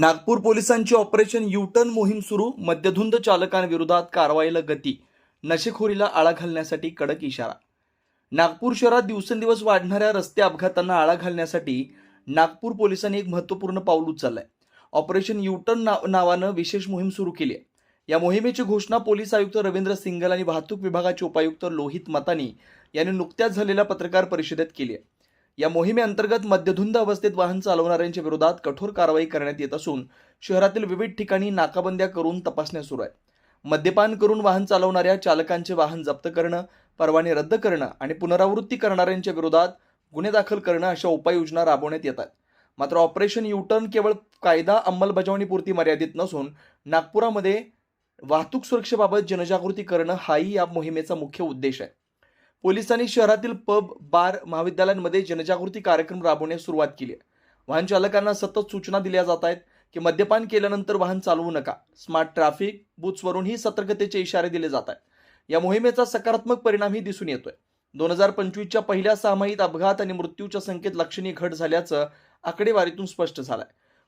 नागपूर पोलिसांची operation U-turn मोहीम सुरू मद्यधुंद चालकांविरोधात कारवाईला गती नशेखोरीला आळा घालण्यासाठी कडक इशारा. नागपूर शहरात दिवसेंदिवस वाढणाऱ्या रस्ते अपघातांना आळा घालण्यासाठी नागपूर पोलिसांनी एक महत्त्वपूर्ण पाऊल उचललंय. ऑपरेशन युटर्न नाव नावानं विशेष मोहीम सुरू केली आहे. या मोहिमेची घोषणा पोलीस आयुक्त रवींद्र सिंगल आणि वाहतूक विभागाचे उपायुक्त लोहित मतानी यांनी नुकत्याच झालेल्या पत्रकार परिषदेत केली आहे. या मोहिमेअंतर्गत मद्यधुंद अवस्थेत वाहन चालवणाऱ्यांच्या विरोधात कठोर कारवाई करण्यात येत असून शहरातील विविध ठिकाणी नाकाबंद्या करून तपासण्या सुरू आहेत. मद्यपान करून वाहन चालवणाऱ्या चालकांचे वाहन जप्त करणं परवाने रद्द करणं आणि पुनरावृत्ती करणाऱ्यांच्या विरोधात गुन्हे दाखल करणं अशा उपाययोजना राबवण्यात येतात मात्र ऑपरेशन युटर्न केवळ कायदा अंमलबजावणीपुरती मर्यादित नसून नागपुरामध्ये वाहतूक सुरक्षेबाबत जनजागृती करणं हाही या मोहिमेचा मुख्य उद्देश आहे. पोलिसांनी शहरातील पब बार महाविद्यालयांमध्ये जनजागृती कार्यक्रम राबवण्यास सुरुवात केली आहे. वाहन चालकांना सतत सूचना दिल्या जात आहेत की मद्यपान केल्यानंतर वाहन चालवू नका. स्मार्ट ट्रॅफिक बूथ्सवरूनही सतर्कतेचे इशारे दिले जात आहेत. या मोहिमेचा सकारात्मक परिणामही दिसून येतोय. दोन हजार पंचवीसच्या पहिल्या सहामाहीत अपघात आणि मृत्यूच्या संख्येत लक्षणीय घट झाल्याचं आकडेवारीतून स्पष्ट झालंय.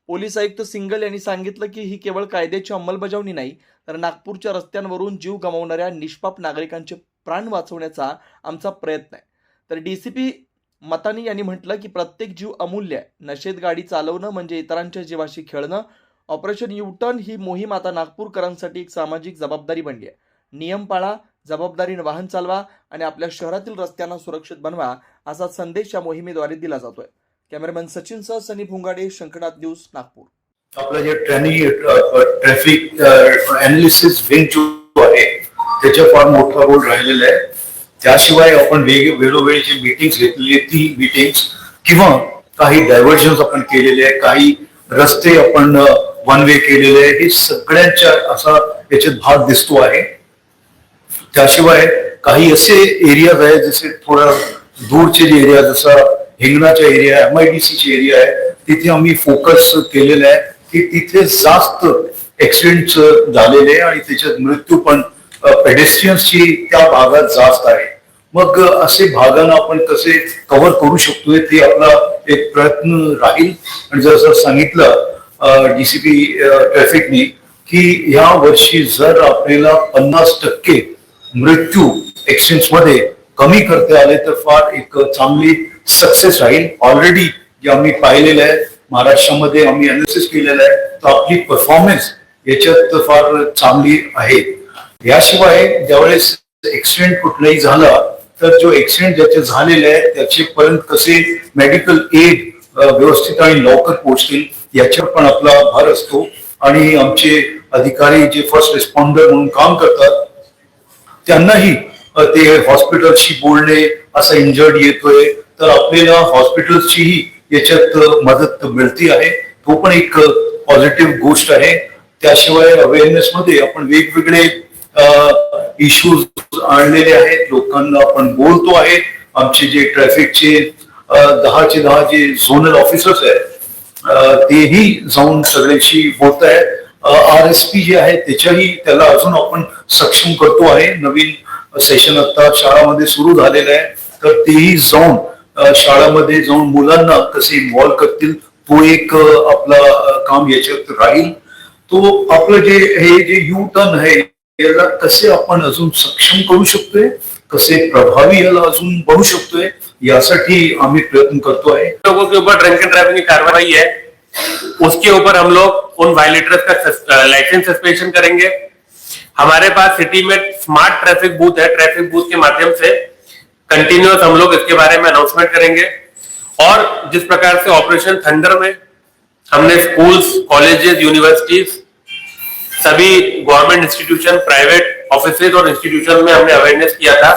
पोलीस आयुक्त सिंगल यांनी सांगितलं की ही केवळ कायद्याची अंमलबजावणी नाही तर नागपूरच्या रस्त्यांवरून जीव गमावणाऱ्या निष्पाप नागरिकांचे प्राण वाचवण्याचा आमचा प्रयत्न आहे. तर डीसीपी मतानी यांनी म्हटलं की प्रत्येक जीव अमूल्य आहे. नशेत गाडी चालवणं म्हणजे इतरांच्या जीवाशी खेळणं. ऑपरेशन युटर्न ही मोहीम आता नागपूरकरांसाठी एक सामाजिक जबाबदारी बनली आहे. नियम पाळा जबाबदारीने वाहन चालवा आणि आपल्या शहरातील रस्त्यांना सुरक्षित बनवा असा संदेश या मोहिमेद्वारे दिला जातोय. कॅमेरामॅन सचिनसह सनी भुंगाडे शंकरनाथ न्यूज नागपूर. आपलं जे ट्रॅनिंग ट्रॅफिक त्याच्या फार मोठा रोल राहिलेला आहे. त्याशिवाय आपण वेग वेळोवेळी जी मीटिंग घेतलेली ती मीटिंग किंवा काही डायव्हर्जन्स आपण केलेले आहे काही रस्ते आपण वन वे केलेले आहे हे सगळ्यांच्या असा याच्यात भाग दिसतो आहे. त्याशिवाय काही असे एरियाज आहे जसे थोडा दूरचे जे एरिया जसा हिंगणाचा area M I D C area आहे. तिथे आम्ही फोकस केलेला आहे. की तिथे जास्त ऍक्सिडेंट झालेले आहे आणि त्याच्यात मृत्यू पण पेडेस्ट्रियन्सची त्या भागात जास्त आहे. मग असे भागांना आपण कसे कव्हर करू शकतोय ते आपला एक प्रयत्न राहील. आणि जसं सांगितलं डीसीपी ट्रॅफिकनी की या वर्षी जर आपल्याला पन्नास टक्के मृत्यू एक्सिडेंटमध्ये कमी करता आले तर फार एक चांगली सक्सेस राहील. ऑलरेडी जे आम्ही पाहिलेलं आहे महाराष्ट्रामध्ये आम्ही अनालिसिस केलेलं आहे तर आपली परफॉर्मन्स याच्यात फार चांगली आहे. याशिवाय ज्यावेळेस ऍक्सिडेंट कुठलाही झाला तर जो ऍक्सिडेंट ज्याचे झालेले आहे त्याचे पर्यंत कसे मेडिकल एड व्यवस्थित आणि लवकर पोहोचतील याच्यावर पण आपला भर असतो. आणि आमचे अधिकारी जे फर्स्ट रिस्पॉन्डर म्हणून काम करतात त्यांनाही ते हॉस्पिटलशी बोलणे असा इंजर्ड येतोय तर आपल्याला हॉस्पिटलचीही याच्यात मदत मिळती आहे. तो पण एक पॉझिटिव्ह गोष्ट आहे. त्याशिवाय अवेअरनेस मध्ये आपण वेगवेगळे इश्यूज आणलेले आहेत. लोकांना आपण बोलतो आहे. आमचे जे ट्रॅफिकचे दहाचे दहा जे झोनल ऑफिसर्स आहेत तेही जाऊन सगळ्यांशी बोलत आहेत. आर एस पी जे आहे त्याच्याही त्याला अजून आपण सक्षम करतो आहे. नवीन सेशन आता शाळामध्ये सुरू झालेलं आहे. तर तेही जाऊन शाळामध्ये जाऊन मुलांना कसे इन्व्हॉल्व्ह करतील तो एक आपला काम याच्यात राहील. तो आपलं जे हे जे यू टर्न आहे याला कसे आपण अजून सक्षम करू शकतोय, कसे प्रभावी याला अजून बनू शकतोय, यासाठी आम्ही प्रयत्न करतो लोगों के ऊपर ड्रंक एंड ड्राइविंग की कार्रवाई है। उसके ऊपर हम लोग उन वायलेटर्स का लाइसेंस सस्पेंशन करेंगे। हमारे पास सिटी में स्मार्ट ट्रैफ़िक बूथ है। ट्रैफ़िक बूथ के माध्यम से कंटिन्यूस हम लोग इसके बारे में अनाउंसमेंट करेंगे। और जिस प्रकार से ऑपरेशन थंडर में, हमने स्कूल्स कॉलेजेस यूनिवर्सिटीज सभी गवर्नमेंट इंस्टीट्यूशन प्राइवेट ऑफिसेज और इंस्टीट्यूशन में हमने अवेयरनेस किया था।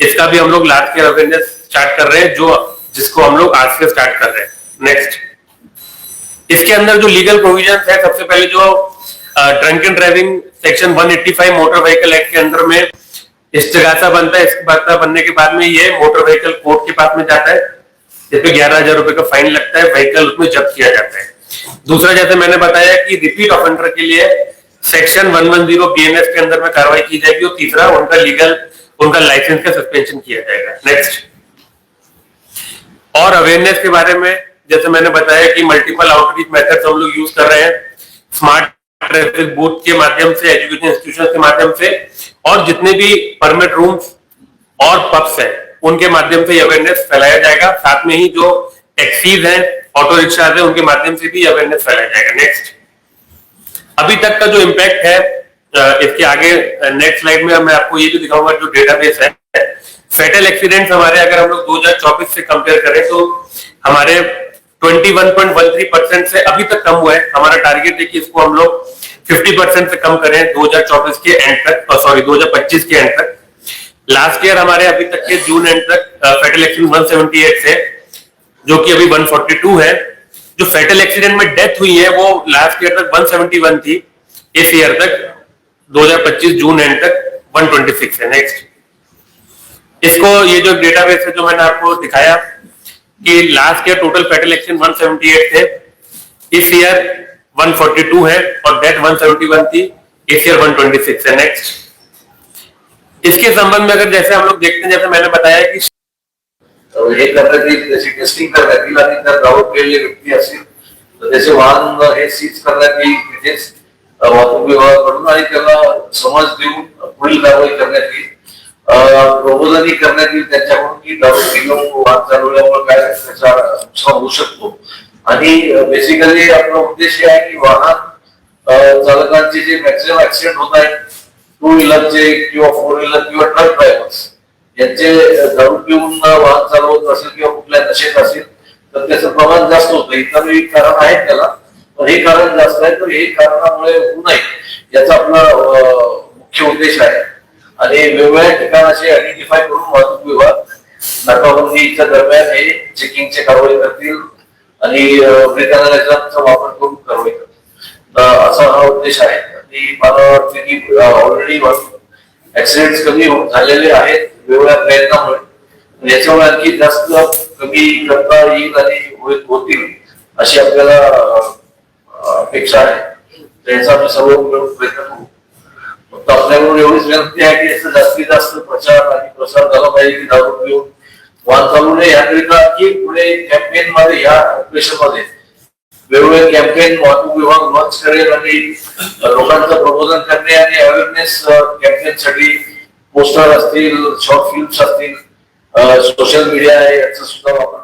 इसका भी हम लोग लार्ज स्केल अवेयरनेस स्टार्ट कर रहे हैं, जो जिसको हम लोग आज से स्टार्ट कर रहे हैं। नेक्स्ट इसके अंदर जो लीगल प्रोविज़न है, सबसे पहले जो drunk and driving section 185 motor vehicle act के अंदर में इस जगह बनता है। इस जगह बनने के बाद में ये मोटर व्हीकल कोर्ट के पास में जाता है। जिसपे ग्यारह हज़ार रुपए का फाइन लगता है। व्हीकल उसमें जब्त किया जाता है। दूसरा, जैसे मैंने बताया कि रिपीट ऑफेंडर के लिए सेक्शन 110 बीएनएस के अंदर में कार्रवाई की जाएगी और तीसरा, उनका लीगल उनका लाइसेंस का सस्पेंशन किया जाएगा। नेक्स्ट और अवेयरनेस के बारे में, जैसे मैंने बताया कि मल्टीपल आउटरीच मेथड्स हम लोग यूज़ कर रहे हैं। स्मार्ट ट्रैफ़िक बूथ के माध्यम से एजुकेशन इंस्टीट्यूशन के माध्यम से, और जितने भी परमिट रूम्स और पब्स हैं, उनके माध्यम से अवेयरनेस फैलाया जाएगा। साथ में ही जो टैक्सीज हैं ऑटो रिक्शा है, उनके माध्यम से भी अवेयरनेस फैलाया जाएगा। नेक्स्ट अभी तक का जो इम्पैक्ट है इसके आगे नेक्स्ट स्लाइड में मैं आपको ये भी दिखाऊँगा जो डेटाबेस है। फेटल एक्सीडेंट्स हमारे, अगर हम लोग 2024 से कंपेयर करें तो हमारे 21.13 परसेंट से अभी तक कम हुआ है। हमारा टारगेट है कि इसको हम लोग 50 परसेंट से कम करें 2024 के एंड तक सॉरी 2025 के एंड तक। लास्ट ईयर हमारे अभी तक के जून एंड तक फेटल एक्सीडेंट 178 से, जो कि अभी 142 है। जो फेटल एक्सीडेंट में डेथ हुई है, वो लास्ट ईयर तक 171 थी, इस ईयर तक 2025 जून एंड तक 126 है नेक्स्ट इसको ये जो डेटाबेस है जो मैंने आपको दिखाया कि last year total fatal accident 178 थे, इस ईयर 142 है और डेथ 171 थी, इस ईयर 126 है नेक्स्ट इसके संबंध में अगर जैसे हम लोग देखते हैं, जैसे मैंने बताया कि हे करण्यात येईल त्याची टेस्टिंग करण्यात येईल आणि त्यात डाऊट केलेले व्यक्ती असेल तर त्याचे वाहन हे सीज करण्यात येईल तिथेच वाहतूक वाहतूक विभागाकडून आणि त्याला समज देऊन पुढील कारवाई करण्यात येईल. प्रबोधनही करण्यात येईल त्यांच्याकडून की दारू पिऊन वाहन चालवल्यामुळे काय त्याचा नुकसान होऊ शकतो. आणि बेसिकली आपला उद्देश हे आहे की वाहन चालकांचे जे मॅक्सिमम ऍक्सिडेंट होत आहेत टू व्हीलरचे किंवा फोर व्हीलर किंवा ट्रक ड्रायव्हर्स यांचे दारू पिऊन वाहन चालवत असेल किंवा कुठल्या नशेत असेल तर त्याचं प्रमाण जास्त होतं. इतरही कारण आहेत त्याला पण हे कारण जास्त आहे तर हे कारणामुळे होऊ नये याचा आपला मुख्य उद्देश आहे. आणि वेगवेगळ्या ठिकाणाशी आयडेंटिफाय करून वाहतूक विभाग नाकाबंदीच्या दरम्यान हे चेकिंगचे कारवाई करतील आणि ब्रेकाचा वापर करून कारवाई करतील. असा हा उद्देश आहे. आणि मला वाटतं की ऑलरेडी ऍक्सिडेंट कमी हो- झालेले आहेत वेगवेगळ्या प्रयत्नामुळे. याच्यामुळे आणखी जास्त कमी करता येईल आणि होत- होतील अशी आपल्याला अपेक्षा आहे. तर याचा आम्ही सर्व प्रयत्न करू. फक्त आपल्याकडून एवढीच विनंती आहे की याचा जास्तीत जास्त प्रचार आणि प्रसार झाला पाहिजे की दारू पिऊन. वाहन चालू नये. याकरिता की पुढे कॅम्पेन मध्ये या ऑपरेशनमध्ये वेगवेगळे कॅम्पेन वाहतूक विभाग लॉन्च करेल आणि लोकांचं प्रबोधन करणे आणि अवेअरनेस कॅम्पेन साठी पोस्टर असतील शॉर्ट फिल्म्स असतील सोशल मीडिया आहे याचा सुद्धा वापर